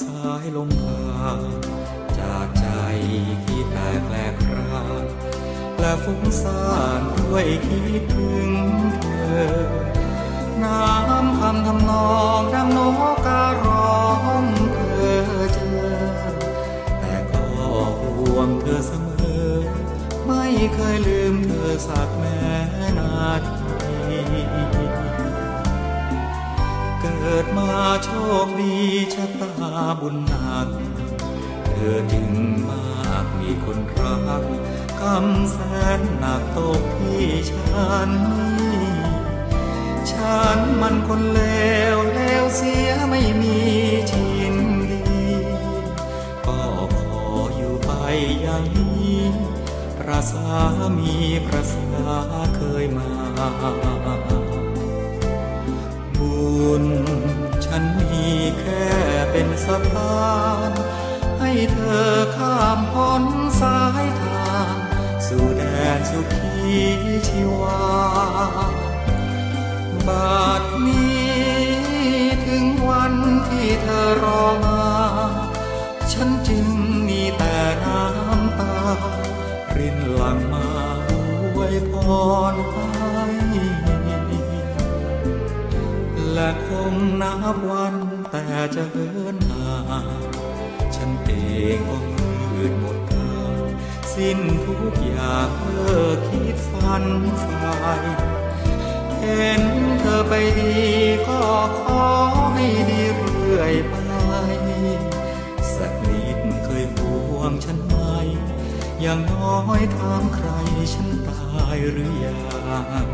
สายลมผ่านจากใจที่แตกแหลกรานและฟุ้งซ่านด้วยคิดถึงเธอ น้ำคำทำนองดังนกการ้องเธอเจอ แต่ก็ห่วงเธอเสมอ ไม่เคยลืมเธอสักแม้นาที กิดมาโชคดีชะตาบุญหนัก เธอจึงมากมีคนรักกำแสนหนักตกที่ฉันนี้ฉันมันคนเลวแล้วเสียไม่มีชินดี ก็ขออยู่ไปอย่างนี้ประสามีประสาเคยมา สะพาน ให้เธอข้ามพ้นสายทาง สู่แดนสุขีชีวา บาดนี้ถึงวันที่เธอรอมา ฉันจึงมีแต่น้ำตา รินหลั่งมาอวยพรให้และคงนับวัน แต่จะเหินห่างฉันเองก็มืดหมดทางสิ้นทุกอย่างเลิกคิดฝันฝ่ายเห็นเธอไปดีก็ขอให้ดีเรื่อยไป สักนิดเคยห่วงฉันไหมอย่างน้อยถามใครฉันตายหรือยัง